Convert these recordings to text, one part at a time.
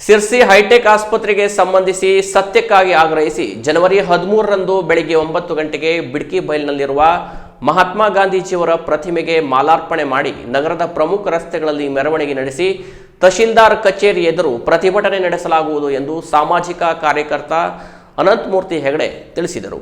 Sirsi high tech ಆಸ್ಪತ್ರೆಗೆ ಸಂಬಂಧಿಸಿ ಸತ್ಯಕ್ಕಾಗಿ ಆಗ್ರಹಿಸಿ ಜನವರಿ ಹದಿಮೂರರಂದು ಬೆಳಿಗ್ಗೆ ಒಂಬತ್ತು ಗಂಟೆಗೆ ಬಿಡ್ಕಿ ಬೈಲ್ನಲ್ಲಿರುವ ಮಹಾತ್ಮ ಗಾಂಧೀಜಿಯವರ ಪ್ರತಿಮೆಗೆ ಮಾಲಾರ್ಪಣೆ ಮಾಡಿ ನಗರದ ಪ್ರಮುಖ ರಸ್ತೆಗಳಲ್ಲಿ ಮೆರವಣಿಗೆ ನಡೆಸಿ ತಹಶೀಲ್ದಾರ್ ಕಚೇರಿ ಎದುರು ಪ್ರತಿಭಟನೆ ನಡೆಸಲಾಗುವುದು ಎಂದು ಸಾಮಾಜಿಕ ಕಾರ್ಯಕರ್ತ ಅನಂತಮೂರ್ತಿ ಹೆಗಡೆ ತಿಳಿಸಿದರು.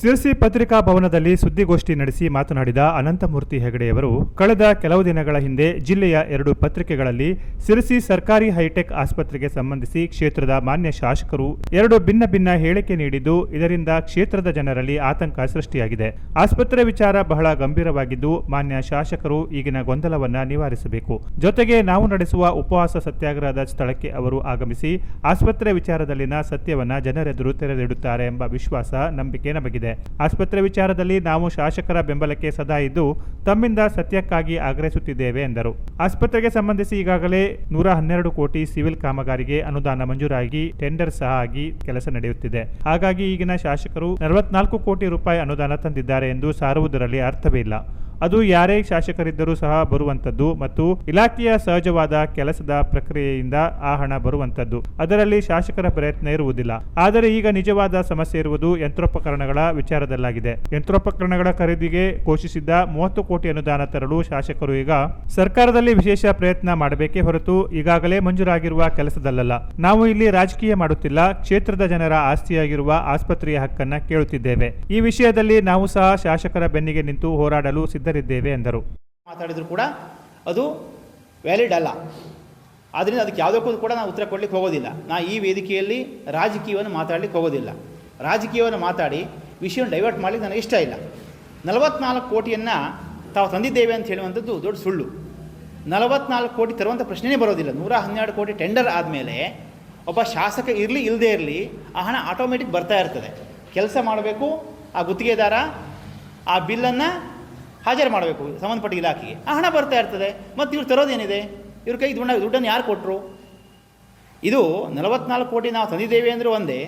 ಸಿರ್ಸಿ ಪತ್ರಿಕಾ ಭವನದಲ್ಲಿ ಸುದ್ದಿಗೋಷ್ಠಿ ನಡೆಸಿ ಮಾತನಾಡಿದ ಅನಂತಮೂರ್ತಿ ಹೆಗಡೆಯವರು, ಕಳೆದ ಕೆಲವು ದಿನಗಳ ಹಿಂದೆ ಜಿಲ್ಲೆಯ ಎರಡು ಪತ್ರಿಕೆಗಳಲ್ಲಿ ಸಿರ್ಸಿ ಸರ್ಕಾರಿ ಹೈಟೆಕ್ ಆಸ್ಪತ್ರೆಗೆ ಸಂಬಂಧಿಸಿ ಕ್ಷೇತ್ರದ ಮಾನ್ಯ ಶಾಸಕರು ಎರಡು ಭಿನ್ನ ಭಿನ್ನ ಹೇಳಿಕೆ ನೀಡಿದ್ದು, ಇದರಿಂದ ಕ್ಷೇತ್ರದ ಜನರಲ್ಲಿ ಆತಂಕ ಸೃಷ್ಟಿಯಾಗಿದೆ. ಆಸ್ಪತ್ರೆ ವಿಚಾರ ಬಹಳ ಗಂಭೀರವಾಗಿದ್ದು, ಮಾನ್ಯ ಶಾಸಕರು ಈಗಿನ ಗೊಂದಲವನ್ನ ನಿವಾರಿಸಬೇಕು. ಜೊತೆಗೆ ನಾವು ನಡೆಸುವ ಉಪವಾಸ ಸತ್ಯಾಗ್ರಹದ ಸ್ಥಳಕ್ಕೆ ಅವರು ಆಗಮಿಸಿ, ಆಸ್ಪತ್ರೆ ವಿಚಾರದಲ್ಲಿನ ಸತ್ಯವನ್ನ ಜನರೆದುರು ತೆರೆದಿಡುತ್ತಾರೆ ಎಂಬ ವಿಶ್ವಾಸ ನಂಬಿಕೆ ನಮಗಿದೆ. ಆಸ್ಪತ್ರೆ ವಿಚಾರದಲ್ಲಿ ನಾವು ಶಾಸಕರ ಬೆಂಬಲಕ್ಕೆ ಸದಾ ಇದ್ದು, ತಮ್ಮಿಂದ ಸತ್ಯಕ್ಕಾಗಿ ಆಗ್ರಹಿಸುತ್ತಿದ್ದೇವೆ, ಎಂದರು. ಆಸ್ಪತ್ರೆಗೆ ಸಂಬಂಧಿಸಿ ಈಗಾಗಲೇ ನೂರ ಹನ್ನೆರಡು ಕೋಟಿ ಸಿವಿಲ್ ಕಾಮಗಾರಿಗೆ ಅನುದಾನ ಮಂಜೂರಾಗಿ, ಟೆಂಡರ್ ಸಹ ಆಗಿ ಕೆಲಸ ನಡೆಯುತ್ತಿದೆ. ಹಾಗಾಗಿ ಈಗಿನ ಶಾಸಕರು ನಲವತ್ನಾಲ್ಕು ಕೋಟಿ ರೂಪಾಯಿ ಅನುದಾನ ತಂದಿದ್ದಾರೆ ಎಂದು ಸಾರುವುದರಲ್ಲಿ ಅರ್ಥವೇ ಇಲ್ಲ. ಅದು ಯಾರೇ ಶಾಸಕರಿದ್ದರೂ ಸಹ ಬರುವಂತದ್ದು ಮತ್ತು ಇಲಾಖೆಯ ಸಹಜವಾದ ಕೆಲಸದ ಪ್ರಕ್ರಿಯೆಯಿಂದ ಆ ಹಣ ಬರುವಂತದ್ದು ಅದರಲ್ಲಿ ಶಾಸಕರ ಪ್ರಯತ್ನ ಇರುವುದಿಲ್ಲ. ಆದರೆ ಈಗ ನಿಜವಾದ ಸಮಸ್ಯೆ ಇರುವುದು ಯಂತ್ರೋಪಕರಣಗಳ ವಿಚಾರದಲ್ಲಾಗಿದೆ. ಯಂತ್ರೋಪಕರಣಗಳ ಖರೀದಿಗೆ ಘೋಷಿಸಿದ್ದ ಮೂವತ್ತು ಕೋಟಿ ಅನುದಾನ ತರಲು ಶಾಸಕರು ಈಗ ಸರ್ಕಾರದಲ್ಲಿ ವಿಶೇಷ ಪ್ರಯತ್ನ ಮಾಡಬೇಕೇ ಹೊರತು ಈಗಾಗಲೇ ಮಂಜೂರಾಗಿರುವ ಕೆಲಸದಲ್ಲ ನಾವು ಇಲ್ಲಿ ರಾಜಕೀಯ ಮಾಡುತ್ತಿಲ್ಲ, ಕ್ಷೇತ್ರದ ಜನರ ಆಸ್ತಿಯಾಗಿರುವ ಆಸ್ಪತ್ರೆಯ ಹಕ್ಕನ್ನ ಕೇಳುತ್ತಿದ್ದೇವೆ. ಈ ವಿಷಯದಲ್ಲಿ ನಾವು ಸಹ ಶಾಸಕರ ಬೆನ್ನಿಗೆ ನಿಂತು ಹೋರಾಡಲು ಸಿದ್ಧರಿದ್ದೇವೆ ಎಂದರು. ಮಾತಾಡಿದ್ರು ಕೂಡ ಅದು ವ್ಯಾಲಿಡ್ ಅಲ್ಲ. ಆದ್ದರಿಂದ ಅದಕ್ಕೆ ಯಾವುದಕ್ಕೂ ಕೂಡ ನಾವು ಉತ್ತರ ಕೊಡಲಿಕ್ಕೆ ಹೋಗೋದಿಲ್ಲ. ನಾ ಈ ವೇದಿಕೆಯಲ್ಲಿ ರಾಜಕೀಯವನ್ನು ಮಾತಾಡಲಿಕ್ಕೆ ಹೋಗೋದಿಲ್ಲ. ರಾಜಕೀಯವನ್ನು ಮಾತಾಡಿ ವಿಷಯವನ್ನು ಡೈವರ್ಟ್ ಮಾಡಲಿಕ್ಕೆ ನನಗೆ ಇಷ್ಟ ಇಲ್ಲ. ನಲವತ್ನಾಲ್ಕು ಕೋಟಿಯನ್ನು ತಾವು ತಂದಿದ್ದೇವೆ ಅಂತ ಹೇಳುವಂಥದ್ದು ದೊಡ್ಡ ಸುಳ್ಳು. ನಲವತ್ನಾಲ್ಕು ಕೋಟಿ ತರುವಂಥ ಪ್ರಶ್ನೆಯೇ ಬರೋದಿಲ್ಲ. ನೂರ ಹನ್ನೆರಡು ಕೋಟಿ ಟೆಂಡರ್ ಆದಮೇಲೆ ಒಬ್ಬ ಶಾಸಕ ಇರಲಿ ಇಲ್ಲದೇ ಇರಲಿ ಆ ಹಣ ಆಟೋಮೆಟಿಕ್ ಬರ್ತಾ ಇರ್ತದೆ. ಕೆಲಸ ಮಾಡಬೇಕು, ಆ ಗುತ್ತಿಗೆದಾರ, ಆ ಬಿಲ್ಲನ್ನು ಹಾಜರು ಮಾಡಬೇಕು ಸಂಬಂಧಪಟ್ಟ ಇಲಾಖೆಗೆ. ಆ ಹಣ ಬರ್ತಾ ಇರ್ತದೆ, ಮತ್ತು ಇವ್ರು ತರೋದೇನಿದೆ? ಇವ್ರ ಕೈ ದುಡ್ಡು ದುಡ್ಡನ್ನು ಯಾರು ಕೊಟ್ಟರು ಇದು ನಲವತ್ನಾಲ್ಕು ಕೋಟಿ ನಾವು ತಂದಿದ್ದೇವೆ ಅಂದರೆ ಒಂದೇ.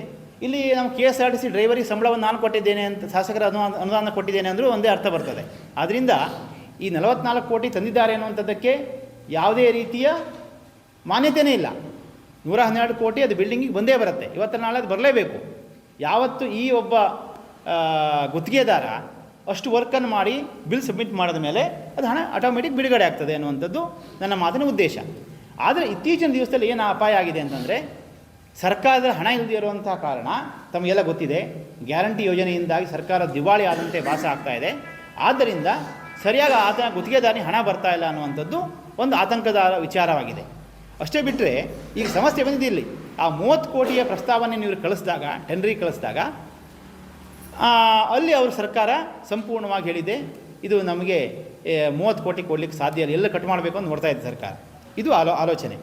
ಇಲ್ಲಿ ನಮ್ಮ K S R T C ಡ್ರೈವರಿಗೆ ಸಂಬಳವನ್ನು ನಾನು ಕೊಟ್ಟಿದ್ದೇನೆ ಅಂತ, ಶಾಸಕರ ಅನುದಾನ ಅನುದಾನ ಕೊಟ್ಟಿದ್ದೇನೆ ಅಂದರೂ ಒಂದೇ ಅರ್ಥ ಬರ್ತದೆ. ಆದ್ದರಿಂದ ಈ ನಲವತ್ನಾಲ್ಕು ಕೋಟಿ ತಂದಿದ್ದಾರೆ ಅನ್ನುವಂಥದ್ದಕ್ಕೆ ಯಾವುದೇ ರೀತಿಯ ಮಾನ್ಯತೆಯೇ ಇಲ್ಲ. ನೂರ ಹನ್ನೆರಡು ಕೋಟಿ ಅದು ಬಿಲ್ಡಿಂಗಿಗೆ ಬಂದೇ ಬರುತ್ತೆ. ಇವತ್ತು ನಾಳೆ ಅದು ಬರಲೇಬೇಕು. ಯಾವತ್ತು ಈ ಒಬ್ಬ ಗುತ್ತಿಗೆದಾರ ಅಷ್ಟು ವರ್ಕನ್ನು ಮಾಡಿ ಬಿಲ್ ಸಬ್ಮಿಟ್ ಮಾಡಿದ ಮೇಲೆ ಅದು ಹಣ ಆಟೋಮೆಟಿಕ್ ಬಿಡುಗಡೆ ಆಗ್ತದೆ ಅನ್ನುವಂಥದ್ದು ನನ್ನ ಮಾತಿನ ಉದ್ದೇಶ. ಆದರೆ ಇತ್ತೀಚಿನ ದಿವಸದಲ್ಲಿ ಏನು ಅಪಾಯ ಆಗಿದೆ ಅಂತಂದರೆ, ಸರ್ಕಾರದ ಹಣ ಇಲ್ಲದೇ ಇರುವಂತಹ ಕಾರಣ ತಮಗೆಲ್ಲ ಗೊತ್ತಿದೆ, ಗ್ಯಾರಂಟಿ ಯೋಜನೆಯಿಂದಾಗಿ ಸರ್ಕಾರ ದಿವಾಳಿ ಆದಂತೆ ಭಾಸ ಆಗ್ತಾ ಇದೆ. ಆದ್ದರಿಂದ ಸರಿಯಾಗಿ ಆತ ಗುತ್ತಿಗೆದಾರಿ ಹಣ ಬರ್ತಾ ಇಲ್ಲ ಅನ್ನುವಂಥದ್ದು ಒಂದು ಆತಂಕದ ವಿಚಾರವಾಗಿದೆ. ಅಷ್ಟೇ ಬಿಟ್ಟರೆ ಈಗ ಸಮಸ್ಯೆ ಬಂದಿದೆ ಇಲ್ಲಿ. ಆ ಮೂವತ್ತು ಕೋಟಿಯ ಪ್ರಸ್ತಾವನೆ ನೀವು ಕಳಿಸಿದಾಗ ಟೆಂಡ್ರಿಗೆ ಕಳಿಸಿದಾಗ ಅಲ್ಲಿ ಅವ್ರ ಸರ್ಕಾರ ಸಂಪೂರ್ಣವಾಗಿ ಹೇಳಿದೆ, ಇದು ನಮಗೆ ಮೂವತ್ತು ಕೋಟಿ ಕೊಡಲಿಕ್ಕೆ ಸಾಧ್ಯ ಇಲ್ಲ, ಎಲ್ಲ ಕಟ್ ಮಾಡಬೇಕು ಅಂತ ನೋಡ್ತಾ ಇದೆ ಸರ್ಕಾರ. ಇದು ಆಲೋ, ಆಲೋಚನೆ.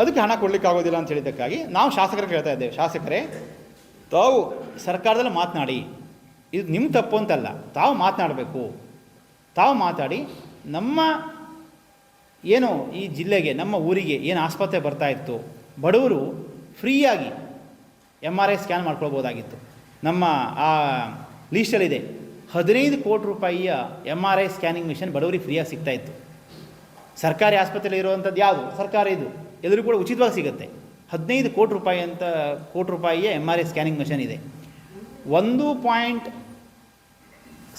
ಅದಕ್ಕೆ ಹಣ ಕೊಡಲಿಕ್ಕೆ ಆಗೋದಿಲ್ಲ ಅಂತ ಹೇಳಿದ್ದಕ್ಕಾಗಿ ನಾವು ಶಾಸಕರಿಗೆ ಹೇಳ್ತಾ ಇದ್ದೇವೆ, ಶಾಸಕರೇ, ತಾವು ಸರ್ಕಾರದಲ್ಲಿ ಮಾತನಾಡಿ. ಇದು ನಿಮ್ಮ ತಪ್ಪು ಅಂತಲ್ಲ, ತಾವು ಮಾತನಾಡಬೇಕು. ತಾವು ಮಾತಾಡಿ, ನಮ್ಮ ಏನು ಈ ಜಿಲ್ಲೆಗೆ, ನಮ್ಮ ಊರಿಗೆ ಏನು ಆಸ್ಪತ್ರೆ ಬರ್ತಾ ಇತ್ತು, ಬಡವರು ಫ್ರೀಯಾಗಿ ಎಂ ಆರ್ ಐ ಸ್ಕ್ಯಾನ್ ಮಾಡ್ಕೊಳ್ಬೋದಾಗಿತ್ತು. ನಮ್ಮ ಆ ಲೀಸ್ಟಲ್ಲಿದೆ. ಹದಿನೈದು ಕೋಟಿ ರೂಪಾಯಿಯ M R I scanning machine ಬಡವರಿಗೆ ಫ್ರೀಯಾಗಿ ಸಿಗ್ತಾ ಇತ್ತು. ಸರ್ಕಾರಿ ಆಸ್ಪತ್ರೆಯಲ್ಲಿ ಇರುವಂಥದ್ದು ಯಾವುದು? ಸರ್ಕಾರ ಇದು. ಎಲ್ಲರಿಗೂ ಕೂಡ ಉಚಿತವಾಗಿ ಸಿಗುತ್ತೆ. ಹದಿನೈದು ಕೋಟಿ ರೂಪಾಯಿ ಅಂತ ಕೋಟಿ ರೂಪಾಯಿಯ M R I scanning machine ಇದೆ. ಒಂದು ಪಾಯಿಂಟ್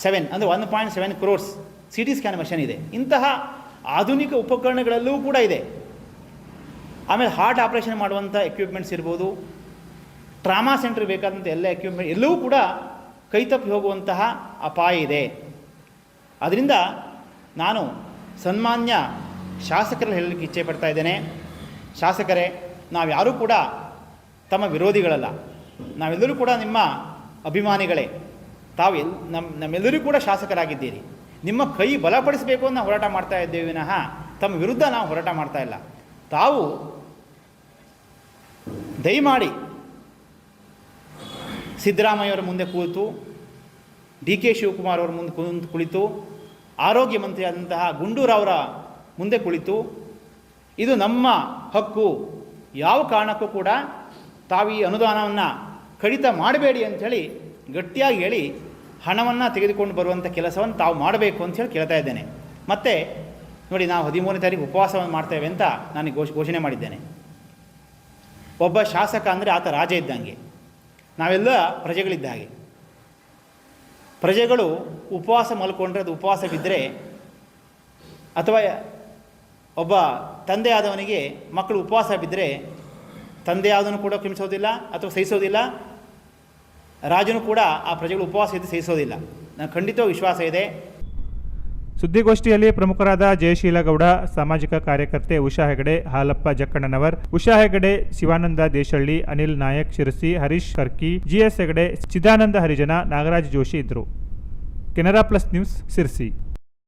ಸೆವೆನ್, ಅಂದರೆ one point seven crores C T scan machine ಇದೆ. ಇಂತಹ ಆಧುನಿಕ ಉಪಕರಣಗಳಲ್ಲೂ ಕೂಡ ಇದೆ. ಆಮೇಲೆ ಹಾರ್ಟ್ ಆಪರೇಷನ್ ಮಾಡುವಂಥ ಎಕ್ವಿಪ್ಮೆಂಟ್ಸ್ ಇರ್ಬೋದು ಟ್ರಾಮಾ ಸೆಂಟರ್ ಬೇಕಾದಂಥ ಎಲ್ಲ ಎಕ್ವಿಪ್ಮೆಂಟ್ ಎಲ್ಲವೂ ಕೂಡ ಕೈತಪ್ಪಿ ಹೋಗುವಂತಹ ಅಪಾಯ ಇದೆ. ಅದರಿಂದ ನಾನು ಸನ್ಮಾನ್ಯ ಶಾಸಕರಲ್ಲಿ ಹೇಳಲಿಕ್ಕೆ ಇಚ್ಛೆ ಪಡ್ತಾ ಇದ್ದೇನೆ. ಶಾಸಕರೇ, ನಾವು ಯಾರೂ ಕೂಡ ತಮ್ಮ ವಿರೋಧಿಗಳಲ್ಲ. ನಾವೆಲ್ಲರೂ ಕೂಡ ನಿಮ್ಮ ಅಭಿಮಾನಿಗಳೇ. ತಾವು ಎಲ್ ನಮ್ಮ ನಮ್ಮೆಲ್ಲರೂ ಕೂಡ ಶಾಸಕರಾಗಿದ್ದೀರಿ. ನಿಮ್ಮ ಕೈ ಬಲಪಡಿಸಬೇಕು ಅಂತ ಹೋರಾಟ ಮಾಡ್ತಾ ಇದ್ದೇವೆ ವಿನಃ ತಮ್ಮ ವಿರುದ್ಧ ನಾವು ಹೋರಾಟ ಮಾಡ್ತಾ ಇಲ್ಲ. ತಾವು ದಯಮಾಡಿ ಸಿದ್ದರಾಮಯ್ಯವರ ಮುಂದೆ ಕೂತು, ಡಿ ಕೆ ಶಿವಕುಮಾರ್ ಅವರ ಮುಂದೆ ಕುಂತು ಕುಳಿತು, ಆರೋಗ್ಯ ಮಂತ್ರಿಯಾದಂತಹ ಗುಂಡೂರಾವರ ಮುಂದೆ ಕುಳಿತು, ಇದು ನಮ್ಮ ಹಕ್ಕು, ಯಾವ ಕಾರಣಕ್ಕೂ ಕೂಡ ತಾವು ಈ ಅನುದಾನವನ್ನು ಕಡಿತ ಮಾಡಬೇಡಿ ಅಂಥೇಳಿ ಗಟ್ಟಿಯಾಗಿ ಹೇಳಿ ಹಣವನ್ನು ತೆಗೆದುಕೊಂಡು ಬರುವಂಥ ಕೆಲಸವನ್ನು ತಾವು ಮಾಡಬೇಕು ಅಂತ ಹೇಳಿ ಕೇಳ್ತಾ ಇದ್ದೇನೆ. ಮತ್ತು ನೋಡಿ, ನಾವು ಹದಿಮೂರನೇ ತಾರೀಕು ಉಪವಾಸವನ್ನು ಮಾಡ್ತೇವೆ ಅಂತ ನಾನು ಘೋಷ, ಘೋಷಣೆ ಮಾಡಿದ್ದೇನೆ. ಒಬ್ಬ ಶಾಸಕ ಅಂದರೆ ಆತ ರಾಜ ಇದ್ದಂಗೆ. ನಾವೆಲ್ಲ ಪ್ರಜೆಗಳಿದ್ದ ಹಾಗೆ. ಪ್ರಜೆಗಳು ಉಪವಾಸ ಮಲ್ಕೊಂಡ್ರೆ ಅದು ಉಪವಾಸ ಬಿದ್ದರೆ ಅಥವಾ ಒಬ್ಬ ತಂದೆ ಆದವನಿಗೆ ಮಕ್ಕಳು ಉಪವಾಸ ಬಿದ್ದರೆ ತಂದೆ ಆದವನು ಕೂಡ ಕ್ಷಮಿಸೋದಿಲ್ಲ ಅಥವಾ ಸಹಿಸೋದಿಲ್ಲ, ರಾಜನು ಕೂಡ ಆ ಪ್ರಜೆಗಳು ಉಪವಾಸ ಇದ್ದು ಸಹಿಸೋದಿಲ್ಲ. ನನಗೆ ಖಂಡಿತ ವಿಶ್ವಾಸ ಇದೆ. ಸುದ್ದಿಗೋಷ್ಠಿಯಲ್ಲಿ ಪ್ರಮುಖರಾದ ಜಯಶೀಲ ಗೌಡ ಸಾಮಾಜಿಕ ಕಾರ್ಯಕರ್ತೆ ಉಷಾ ಹೆಗಡೆ, ಹಾಲಪ್ಪ ಜಕ್ಕಣ್ಣನವರ್, ಉಷಾ ಹೆಗಡೆ, ಶಿವಾನಂದ ದೇಶಳ್ಳಿ, ಅನಿಲ್ ನಾಯಕ್, ಶಿರಸಿ, ಹರೀಶ್ ಕರ್ಕಿ, ಜಿಎಸ್ ಹೆಗಡೆ, ಚಿದಾನಂದ ಹರಿಜನ, ನಾಗರಾಜ್ ಜೋಶಿ ಇದ್ದರು. Canara plus news Sirsi